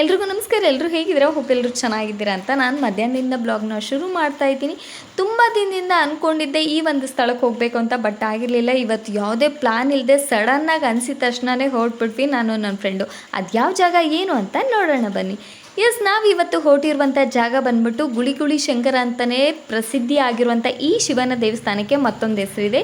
ಎಲ್ರಿಗೂ ನಮಸ್ಕಾರ ಎಲ್ಲರೂ ಹೇಗಿದ್ದೀರಾ? ಎಲ್ಲರೂ ಚೆನ್ನಾಗಿದ್ದೀರಾ ಅಂತ ನಾನು ಮಧ್ಯಾಹ್ನದಿಂದ ಬ್ಲಾಗ್ನ ಶುರು ಮಾಡ್ತಾ ಇದ್ದೀನಿ. ತುಂಬ ದಿನದಿಂದ ಅಂದ್ಕೊಂಡಿದ್ದೆ ಈ ಒಂದು ಸ್ಥಳಕ್ಕೆ ಹೋಗಬೇಕು ಅಂತ, ಬಟ್ ಆಗಿರಲಿಲ್ಲ. ಇವತ್ತು ಯಾವುದೇ ಪ್ಲಾನ್ ಇಲ್ಲದೆ ಸಡನ್ನಾಗಿ ಅನಿಸಿದ ತಕ್ಷಣವೇ ಹೊರಟ್ಬಿಟ್ವಿ ನಾನು ನನ್ನ ಫ್ರೆಂಡು ಅದು ಯಾವ ಜಾಗ ಏನು ಅಂತ ನೋಡೋಣ ಬನ್ನಿ. ಎಸ್ ನಾವು ಇವತ್ತು ಹೊರಟಿರುವಂಥ ಜಾಗ ಬಂದ್ಬಿಟ್ಟು ಗುಳಿಗುಳಿ ಶಂಕರ ಅಂತಲೇ ಪ್ರಸಿದ್ಧಿ ಆಗಿರುವಂಥ ಈ ಶಿವನ ದೇವಸ್ಥಾನಕ್ಕೆ ಮತ್ತೊಂದು ಹೆಸರಿದೆ,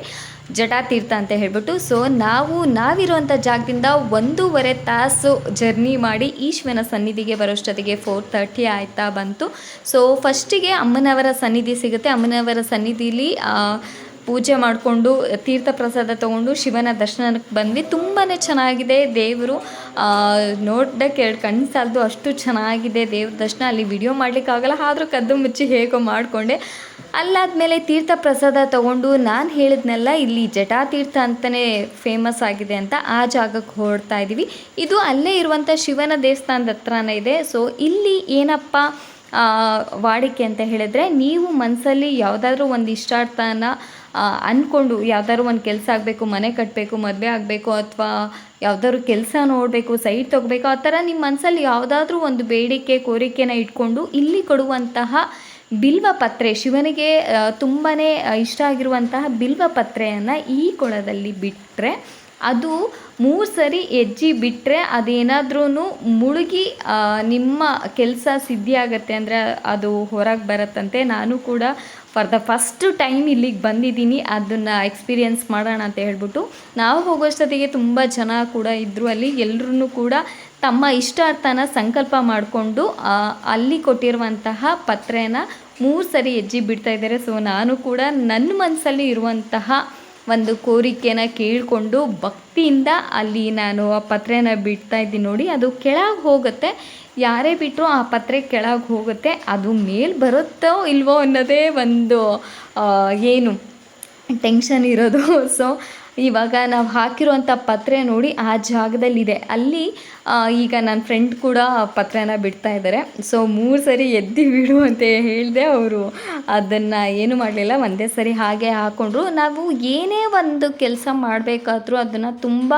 ಜಟಾತೀರ್ಥ ಅಂತ ಹೇಳ್ಬಿಟ್ಟು. ಸೊ ನಾವು ನಾವಿರುವಂಥ ಜಾಗದಿಂದ ಒಂದೂವರೆ ತಾಸು ಜರ್ನಿ ಮಾಡಿ ಈ ಶಿವನ ಸನ್ನಿಧಿಗೆ ಬರೋಷ್ಟೊತ್ತಿಗೆ ಫೋರ್ ತರ್ಟಿ ಆಯ್ತಾ ಬಂತು. ಸೊ ಫಸ್ಟಿಗೆ ಅಮ್ಮನವರ ಸನ್ನಿಧಿ ಸಿಗುತ್ತೆ. ಅಮ್ಮನವರ ಸನ್ನಿಧಿಲಿ ಪೂಜೆ ಮಾಡಿಕೊಂಡು, ತೀರ್ಥ ಪ್ರಸಾದ ತೊಗೊಂಡು ಶಿವನ ದರ್ಶನಕ್ಕೆ ಬಂದ್ವಿ. ತುಂಬಾ ಚೆನ್ನಾಗಿದೆ ದೇವರು. ನೋಡೋಕ್ಕೆ ಎರಡು ಕಣ್ಣು ಸಾಲದು ಅಷ್ಟು ಚೆನ್ನಾಗಿದೆ ದೇವ್ರ ದರ್ಶನ. ಅಲ್ಲಿ ವಿಡಿಯೋ ಮಾಡಲಿಕ್ಕಾಗಲ್ಲ ಆದರೂ ಕದ್ದು ಮುಚ್ಚಿ ಹೇಗೋ ಮಾಡಿಕೊಂಡೆ. ಅಲ್ಲಾದಮೇಲೆ ತೀರ್ಥ ಪ್ರಸಾದ ತೊಗೊಂಡು ನಾನು ಹೇಳಿದ್ನೆಲ್ಲ, ಇಲ್ಲಿ ಜಟಾತೀರ್ಥ ಅಂತಲೇ ಫೇಮಸ್ ಆಗಿದೆ ಅಂತ ಆ ಜಾಗಕ್ಕೆ ಹೊರಡ್ತಾ ಇದ್ದೀವಿ. ಇದು ಅಲ್ಲೇ ಇರುವಂಥ ಶಿವನ ದೇವಸ್ಥಾನದ ಹತ್ರನೇ ಇದೆ. ಸೊ ಇಲ್ಲಿ ಏನಪ್ಪ ವಾಡಿಕೆ ಅಂತ ಹೇಳಿದ್ರೆ, ನೀವು ಮನಸ್ಸಲ್ಲಿ ಯಾವುದಾದ್ರೂ ಒಂದು ಇಷ್ಟಾರ್ಥನ ಅಂದ್ಕೊಂಡು ಯಾವ್ದಾದ್ರು ಒಂದು ಕೆಲಸ ಆಗಬೇಕು, ಮನೆ ಕಟ್ಟಬೇಕು ಮದುವೆ ಆಗಬೇಕು ಅಥವಾ ಯಾವ್ದಾದ್ರು ಕೆಲಸ ನೋಡಬೇಕು, ಸೈಟ್ ತೊಗೋಬೇಕು, ಆ ಥರ ನಿಮ್ಮ ಮನಸ್ಸಲ್ಲಿ ಯಾವುದಾದ್ರೂ ಒಂದು ಬೇಡಿಕೆ, ಕೋರಿಕೆನ ಇಟ್ಕೊಂಡು ಇಲ್ಲಿ ಕೊಡುವಂತಹ ಬಿಲ್ವ ಪತ್ರೆ, ಶಿವನಿಗೆ ತುಂಬಾ ಇಷ್ಟ ಆಗಿರುವಂತಹ ಬಿಲ್ವ ಪತ್ರೆಯನ್ನು ಈ ಕೊಳದಲ್ಲಿ ಬಿಟ್ಟರೆ ಅದು ಮೂರು ಸರಿ ಹೆಜ್ಜೆ ಬಿಟ್ಟರೆ ಅದೇನಾದ್ರೂ ಮುಳುಗಿ ನಿಮ್ಮ ಕೆಲಸ ಸಿದ್ಧಿ ಆಗತ್ತೆ ಅಂದರೆ ಅದು ಹೊರಗೆ ಬರುತ್ತಂತೆ. ನಾನು ಕೂಡ ಫಾರ್ ದ ಫಸ್ಟ್ ಟೈಮ್ ಇಲ್ಲಿಗೆ ಬಂದಿದ್ದೀನಿ. ಅದನ್ನು ಎಕ್ಸ್ಪೀರಿಯೆನ್ಸ್ ಮಾಡೋಣ ಅಂತ ಹೇಳ್ಬಿಟ್ಟು ನಾವು ಹೋಗೋಷ್ಟೊತ್ತಿಗೆ ತುಂಬ ಜನ ಕೂಡ ಇದ್ದರು ಅಲ್ಲಿ. ಎಲ್ಲರೂ ಕೂಡ ತಮ್ಮ ಇಷ್ಟಾರ್ಥನ ಸಂಕಲ್ಪ ಮಾಡಿಕೊಂಡು ಅಲ್ಲಿ ಕೊಟ್ಟಿರುವಂತಹ ಪತ್ರೆನ ಮೂರು ಸರಿ ಹೆಜ್ಜೆ ಬಿಡ್ತಾ ಇದ್ದಾರೆ. ಸೊ ನಾನು ಕೂಡ ನನ್ನ ಮನಸ್ಸಲ್ಲಿ ಇರುವಂತಹ ಒಂದು ಕೋರಿಕೆನ ಕೇಳಿಕೊಂಡು ಭಕ್ತಿಯಿಂದ ಅಲ್ಲಿ ನಾನು ಆ ಪತ್ರೆನ ಬಿಡ್ತಾ ಇದ್ದೀನಿ ನೋಡಿ, ಅದು ಕೆಳಗೆ ಹೋಗುತ್ತೆ. ಯಾರೇ ಬಿಟ್ಟರು ಆ ಪತ್ರೆ ಕೆಳಗೆ ಹೋಗುತ್ತೆ. ಅದು ಮೇಲೆ ಬರುತ್ತೋ ಇಲ್ವೋ ಅನ್ನೋದೇ ಒಂದು ಏನು ಟೆನ್ಷನ್ ಇರೋದು. ಸೊ ಇವಾಗ ನಾವು ಹಾಕಿರುವಂಥ ಪತ್ರೆ ನೋಡಿ ಆ ಜಾಗದಲ್ಲಿದೆ. ಅಲ್ಲಿ ಈಗ ನನ್ನ ಫ್ರೆಂಡ್ ಕೂಡ ಪತ್ರೆನ ಬಿಡ್ತಾ ಇದ್ದಾರೆ ಸೊ ಮೂರು ಸರಿ ಎದ್ದು ಬಿಡು ಅಂತ ಹೇಳಿದೆ ಅವರು. ಅದನ್ನು ಏನು ಮಾಡಲಿಲ್ಲ, ಒಂದೇ ಸರಿ ಹಾಗೆ ಹಾಕ್ಕೊಂಡ್ರು ನಾವು ಏನೇ ಒಂದು ಕೆಲಸ ಮಾಡಬೇಕಾದ್ರೂ ಅದನ್ನು ತುಂಬ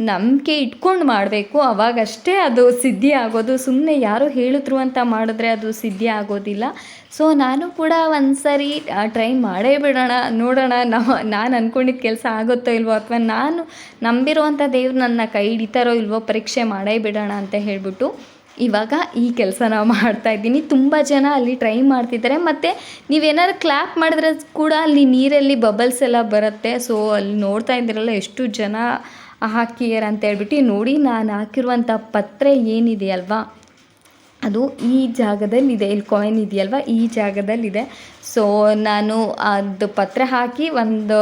ನಂಬಿಕೆ ಇಟ್ಕೊಂಡು ಮಾಡಬೇಕು. ಅವಾಗಷ್ಟೇ ಅದು ಸಿದ್ಧಿ ಆಗೋದು. ಸುಮ್ಮನೆ ಯಾರು ಹೇಳಿದ್ರು ಅಂತ ಮಾಡಿದ್ರೆ ಅದು ಸಿದ್ಧಿ ಆಗೋದಿಲ್ಲ. ಸೊ ನಾನು ಕೂಡ ಒಂದ್ಸರಿ ಟ್ರೈ ಮಾಡೇ ಬಿಡೋಣ, ನೋಡೋಣ. ನಾವು, ನಾನು ಅಂದ್ಕೊಂಡಿದ್ದ ಕೆಲಸ ಆಗುತ್ತೋ ಇಲ್ವೋ ಅಥವಾ ನಾನು ನಂಬಿರುವಂಥ ದೇವ್ರು ನನ್ನ ಕೈ ಹಿಡಿತಾರೋ ಇಲ್ವೋ ಪರೀಕ್ಷೆ ಮಾಡೇ ಬಿಡೋಣ ಅಂತ ಹೇಳಿಬಿಟ್ಟು ಇವಾಗ ಈ ಕೆಲಸನ ಮಾಡ್ತಾ ಇದ್ದೀನಿ. ತುಂಬ ಜನ ಅಲ್ಲಿ ಟ್ರೈ ಮಾಡ್ತಿದ್ದಾರೆ. ಮತ್ತು ನೀವೇನಾದ್ರು ಕ್ಲ್ಯಾಪ್ ಮಾಡಿದ್ರೆ ಕೂಡ ಅಲ್ಲಿ ನೀರಲ್ಲಿ ಬಬಲ್ಸ್ ಎಲ್ಲ ಬರುತ್ತೆ. ಸೊ ಅಲ್ಲಿ ನೋಡ್ತಾ ಇದ್ದೀರಲ್ಲ ಎಷ್ಟು ಜನ ಹಾಕಿಯರ್ ಅಂತ ಹೇಳ್ಬಿಟ್ಟು. ನೋಡಿ ನಾನು ಹಾಕಿರುವಂಥ ಪತ್ರೆ ಏನಿದೆ ಅಲ್ವಾ ಅದು ಈ ಜಾಗದಲ್ಲಿದೆ. ಇಲ್ಲಿ ಕಾಯಿನ್ ಇದೆಯಲ್ವ? ಈ ಜಾಗದಲ್ಲಿದೆ. ಸೊ ನಾನು ಅದು ಪತ್ರೆ ಹಾಕಿ ಒಂದು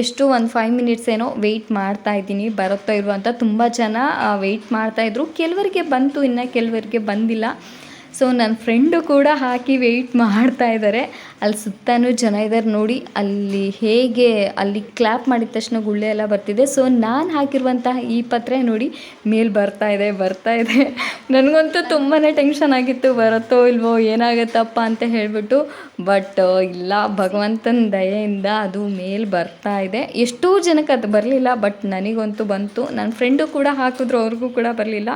ಎಷ್ಟು ಒಂದು ಫೈವ್ ಮಿನಿಟ್ಸ್ ಏನೋ ವೆಯ್ಟ್ ಮಾಡ್ತಾ ಇದ್ದೀನಿ. ಬರುತ್ತೋ ಇಲ್ವೋ ಅಂತ ತುಂಬ ಜನ ವೆಯ್ಟ್ ಮಾಡ್ತಾಯಿದ್ರು ಕೆಲವರಿಗೆ ಬಂತು, ಇನ್ನು ಕೆಲವರಿಗೆ ಬಂದಿಲ್ಲ. ಸೊ ನನ್ನ ಫ್ರೆಂಡು ಕೂಡ ಹಾಕಿ ವೆಯ್ಟ್ ಮಾಡ್ತಾ ಇದ್ದಾರೆ ಅಲ್ಲಿ ಸುತ್ತಾನು ಜನ ಇದ್ದಾರೆ ನೋಡಿ. ಅಲ್ಲಿ ಹೇಗೆ, ಅಲ್ಲಿ ಕ್ಲ್ಯಾಪ್ ಮಾಡಿದ ತಕ್ಷಣ ಗುಳ್ಳೆ ಎಲ್ಲ ಬರ್ತಿದೆ. ಸೊ ನಾನು ಹಾಕಿರುವಂತಹ ಈ ಪತ್ರೆ ನೋಡಿ ಮೇಲೆ ಬರ್ತಾ ಇದೆ ಬರ್ತಾ ಇದೆ. ನನಗಂತೂ ತುಂಬಾ ಟೆನ್ಷನ್ ಆಗಿತ್ತು. ಬರುತ್ತೋ ಇಲ್ವೋ, ಏನಾಗುತ್ತಪ್ಪ ಅಂತ ಹೇಳಿಬಿಟ್ಟು. ಬಟ್ ಇಲ್ಲ, ಭಗವಂತನ ದಯೆಯಿಂದ ಅದು ಮೇಲೆ ಬರ್ತಾ ಇದೆ. ಎಷ್ಟೋ ಜನಕ್ಕೆ ಅದು ಬರಲಿಲ್ಲ ಬಟ್ ನನಗಂತೂ ಬಂತು. ನನ್ನ ಫ್ರೆಂಡು ಕೂಡ ಹಾಕಿದ್ರು, ಅವ್ರಿಗೂ ಕೂಡ ಬರಲಿಲ್ಲ.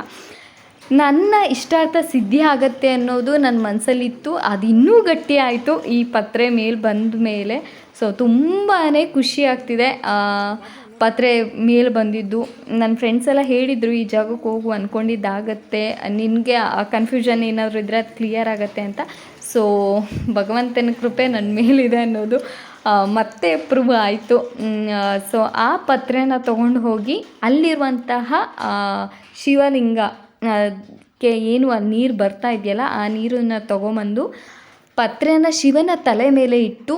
ನನ್ನ ಇಷ್ಟಾರ್ಥ ಸಿದ್ಧಿ ಆಗತ್ತೆ ಅನ್ನೋದು ನನ್ನ ಮನಸ್ಸಲ್ಲಿತ್ತು ಅದು ಇನ್ನೂ ಗಟ್ಟಿ ಆಯಿತು ಈ ಪತ್ರೆ ಮೇಲೆ ಬಂದ ಮೇಲೆ. ಸೊ ತುಂಬಾ ಖುಷಿ ಆಗ್ತಿದೆ. ಪತ್ರೆ ಮೇಲೆ ಬಂದಿದ್ದು. ನನ್ನ ಫ್ರೆಂಡ್ಸ್ ಎಲ್ಲ ಹೇಳಿದರು, ಈ ಜಾಗಕ್ಕೆ ಹೋಗು ಅಂದ್ಕೊಂಡಿದ್ದಾಗತ್ತೆ ನಿನಗೆ ಆ ಕನ್ಫ್ಯೂಷನ್ ಏನಾದರೂ ಇದ್ದರೆ ಅದು ಕ್ಲಿಯರ್ ಆಗುತ್ತೆ ಅಂತ. ಸೊ ಭಗವಂತನ ಕೃಪೆ ನನ್ನ ಮೇಲಿದೆ ಅನ್ನೋದು ಮತ್ತೆ ಪ್ರೂವ್ ಆಯಿತು. ಸೊ ಆ ಪತ್ರೆನ ತೊಗೊಂಡು ಹೋಗಿ ಅಲ್ಲಿರುವಂತಹ ಶಿವಲಿಂಗ ಕ್ಕೆ ಏನು ಆ ನೀರು ಬರ್ತಾ ಇದೆಯಲ್ಲ, ಆ ನೀರನ್ನು ತೊಗೊಂಬಂದು ಪತ್ರೆಯನ್ನು ಶಿವನ ತಲೆ ಮೇಲೆ ಇಟ್ಟು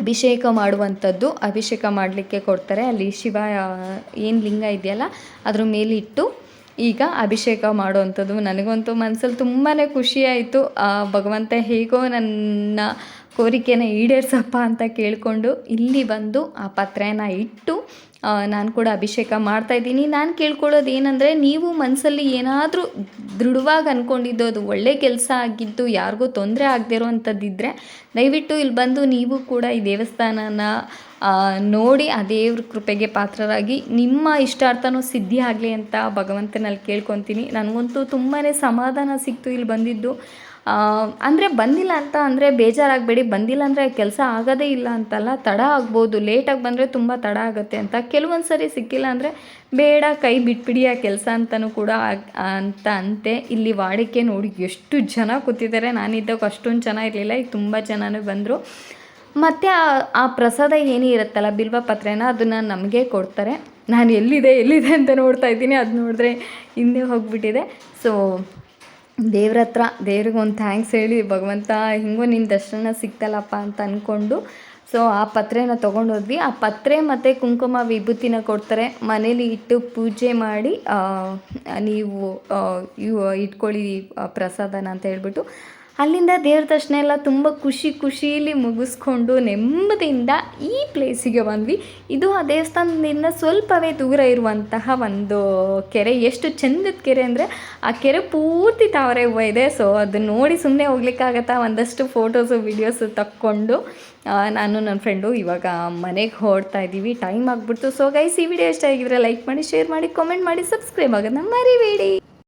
ಅಭಿಷೇಕ ಮಾಡುವಂಥದ್ದು. ಅಭಿಷೇಕ ಮಾಡಲಿಕ್ಕೆ ಕೊಡ್ತಾರೆ. ಅಲ್ಲಿ ಶಿವ, ಏನು ಲಿಂಗ ಇದೆಯಲ್ಲ, ಅದ್ರ ಮೇಲೆ ಇಟ್ಟು ಈಗ ಅಭಿಷೇಕ ಮಾಡುವಂಥದ್ದು. ನನಗಂತೂ ಮನಸ್ಸಲ್ಲಿ ತುಂಬಾ ಖುಷಿಯಾಯಿತು ಆ ಭಗವಂತ ಹೇಗೋ ನನ್ನ ಕೋರಿಕೆನ ಈಡೇರ್ಸಪ್ಪ ಅಂತ ಕೇಳಿಕೊಂಡು ಇಲ್ಲಿ ಬಂದು ಆ ಪತ್ರೆಯನ್ನು ಇಟ್ಟು ನಾನು ಕೂಡ ಅಭಿಷೇಕ ಮಾಡ್ತಾ ಇದ್ದೀನಿ. ನಾನು ಕೇಳ್ಕೊಳ್ಳೋದು ಏನಂದರೆ, ನೀವು ಮನಸ್ಸಲ್ಲಿ ಏನಾದರೂ ದೃಢವಾಗಿ ಅಂದ್ಕೊಂಡಿದ್ದು ಅದು ಒಳ್ಳೆ ಕೆಲಸ ಆಗಿದ್ದು ಯಾರಿಗೂ ತೊಂದರೆ ಆಗದೇ ಇರೋವಂಥದ್ದಿದ್ದರೆ ದಯವಿಟ್ಟು ಇಲ್ಲಿ ಬಂದು ನೀವು ಕೂಡ ಈ ದೇವಸ್ಥಾನನ ನೋಡಿ ಆ ದೇವ್ರ ಕೃಪೆಗೆ ಪಾತ್ರರಾಗಿ, ನಿಮ್ಮ ಇಷ್ಟಾರ್ಥನೂ ಸಿದ್ಧಿ ಆಗಲಿ ಅಂತ ಭಗವಂತನಲ್ಲಿ ಕೇಳ್ಕೊತೀನಿ. ನನಗಂತೂ ತುಂಬಾ ಸಮಾಧಾನ ಸಿಕ್ತು ಇಲ್ಲಿ ಬಂದಿದ್ದು. ಅಂದರೆ ಬಂದಿಲ್ಲ ಅಂತ ಅಂದರೆ ಬೇಜಾರಾಗಬೇಡಿ. ಬಂದಿಲ್ಲ ಅಂದರೆ ಕೆಲಸ ಆಗೋದೇ ಇಲ್ಲ ಅಂತಲ್ಲ, ತಡ ಆಗ್ಬೋದು. ಲೇಟಾಗಿ ಬಂದರೆ ತುಂಬ ತಡ ಆಗುತ್ತೆ ಅಂತ. ಕೆಲವೊಂದು ಸರಿ ಸಿಕ್ಕಿಲ್ಲ ಅಂದರೆ ಬೇಡ, ಕೈ ಬಿಟ್ಬಿಡಿ ಆ ಕೆಲಸ ಅಂತಲೂ ಕೂಡ ಅಂತ ಅಂತೆ. ಇಲ್ಲಿ ವಾಡಿಕೆ ನೋಡಿ ಎಷ್ಟು ಜನ ಕೂತಿದ್ದಾರೆ. ನಾನಿದ್ದಾಗ ಅಷ್ಟೊಂದು ಜನ ಇರಲಿಲ್ಲ, ಈಗ ತುಂಬ ಜನನೇ ಬಂದರು. ಮತ್ತು ಆ ಆ ಪ್ರಸಾದ ಏನಿರುತ್ತಲ್ಲ ಬಿಲ್ವ ಪತ್ರೆನ ಅದನ್ನು ನಮಗೆ ಕೊಡ್ತಾರೆ. ನಾನು ಎಲ್ಲಿದೆ ಎಲ್ಲಿದೆ ಅಂತ ನೋಡ್ತಾ ಇದ್ದೀನಿ. ಅದು ನೋಡಿದ್ರೆ ಹಿಂದೆ ಹೋಗಿಬಿಟ್ಟಿದೆ. ಸೊ ದೇವ್ರ ಹತ್ರ ದೇವ್ರಿಗೆ ಒಂದು ಥ್ಯಾಂಕ್ಸ್ ಹೇಳಿ, ಭಗವಂತ ಹಿಂಗೋ ನಿನ್ನ ದರ್ಶನ ಸಿಕ್ತಲ್ಲಪ್ಪ ಅಂತ ಅಂದ್ಕೊಂಡು ಸೊ ಆ ಪತ್ರೆನ ತೊಗೊಂಡೋದ್ವಿ. ಆ ಪತ್ರೆ ಮತ್ತು ಕುಂಕುಮ ವಿಭೂತಿನ ಕೊಡ್ತಾರೆ. ಮನೇಲಿ ಇಟ್ಟು ಪೂಜೆ ಮಾಡಿ ನೀವು ಇಟ್ಕೊಳ್ಳಿ ಪ್ರಸಾದನ ಅಂತ ಹೇಳ್ಬಿಟ್ಟು ಅಲ್ಲಿಂದ ದೇವ್ರ ದರ್ಶನ ಎಲ್ಲ ತುಂಬ ಖುಷಿ ಖುಷೀಲಿ ಮುಗಿಸ್ಕೊಂಡು ನೆಮ್ಮದಿಯಿಂದ ಈ ಪ್ಲೇಸಿಗೆ ಬಂದ್ವಿ. ಇದು ಆ ದೇವಸ್ಥಾನದಿಂದ ಸ್ವಲ್ಪವೇ ದೂರ ಇರುವಂತಹ ಒಂದು ಕೆರೆ. ಎಷ್ಟು ಚಂದದ ಕೆರೆ ಅಂದರೆ ಆ ಕೆರೆ ಪೂರ್ತಿ ತಾವರೆ ಹೂವು ಇದೆ. ಸೊ ಅದನ್ನ ನೋಡಿ ಸುಮ್ಮನೆ ಹೋಗ್ಲಿಕ್ಕಾಗತ್ತಾ? ಒಂದಷ್ಟು ಫೋಟೋಸು ವಿಡಿಯೋಸು ತಕ್ಕೊಂಡು ನಾನು ನನ್ನ ಫ್ರೆಂಡು ಇವಾಗ ಮನೆಗೆ ಹೊರಡ್ತಾ ಇದ್ದೀವಿ. ಟೈಮ್ ಆಗಿಬಿಡ್ತು. ಸೊ ಗೈಸ್ ಈ ವಿಡಿಯೋ ಇಷ್ಟ ಆಗಿದ್ರೆ ಲೈಕ್ ಮಾಡಿ ಶೇರ್ ಮಾಡಿ ಕಾಮೆಂಟ್ ಮಾಡಿ ಸಬ್ಸ್ಕ್ರೈಬ್ ಆಗೋದನ್ನ ಮರಿಬೇಡಿ.